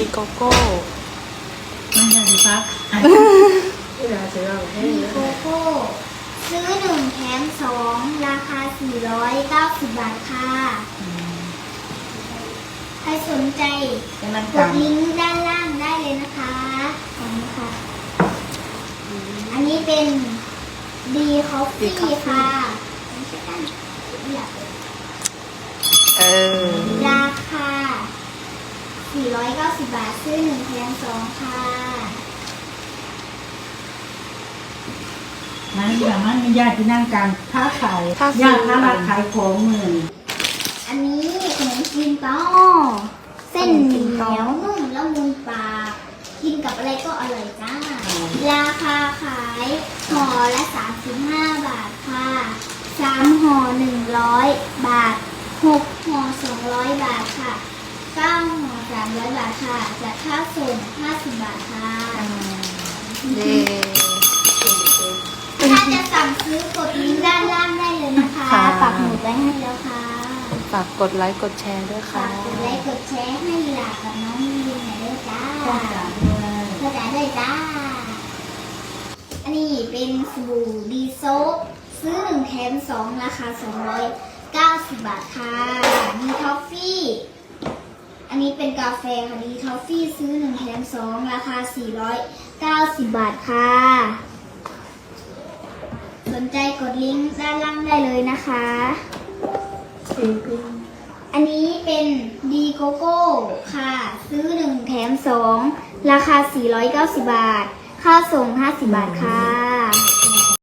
ดีโกโก้ไม่ได้สิครับที่เราซื้อเราให้มีโกโก้ ซื้อหนึ่งแถมสองราคา 490 บาทค่ะ ใครสนใจจะนั่งกกัดนลิงก์ด้านล่างได้เลยนะคะขอบคุณค่ะ อันนี้เป็นดีคอฟฟี่ค่ะไม่ใช่กันอยาก เออราคา 490 บาท ซื้อหนึ่งแถมสองค่ะมันอย่างนั้นมีญาติที่นั่งกันค้าขาย ญาติค้ารักขายของเหมือนอันนี้ขนมจีนเต้าเส้นเหนียวนุ่มละมุนปาก กินกับอะไรก็อร่อยจ้า ราคาขายห่อละ 35 บาทค่ะ 3ห่อ100 บาท 6ห่อ200 บาทค่ะ9ห่อ 300 บาทค่ะจากค่าส่ง50 บาทค่ะ เย้ถ้าจะสั่งซื้อกดลิงก์ด้านล่างได้เลยนะคะค่ะ ปักหมุดไว้ให้แล้วค่ะฝากกดไลค์กดแชร์ด้วยค่ะฝากกดไลค์กดแชร์ให้หลากับน้องมีนหน่อยด้วยจ้าข้าวสารด้วยเข้าใจด้วยจ้า อันนี้เป็นสบู่ดีโซปซื้อหนึ่งแถมสองราคา290 บาทค่ะมีทอฟฟี่ อันนี้เป็นกาแฟค่ะดีทอฟฟี่ซื้อหนึ่งแถมสองราคา 490 บาทค่ะ สนใจกดลิงก์ด้านล่างได้เลยนะคะอันนี้เป็นดีโกโก้ค่ะ ซื้อ 1 แถม 2 ราคา 490 บาท ค่าส่ง 50 บาทค่ะ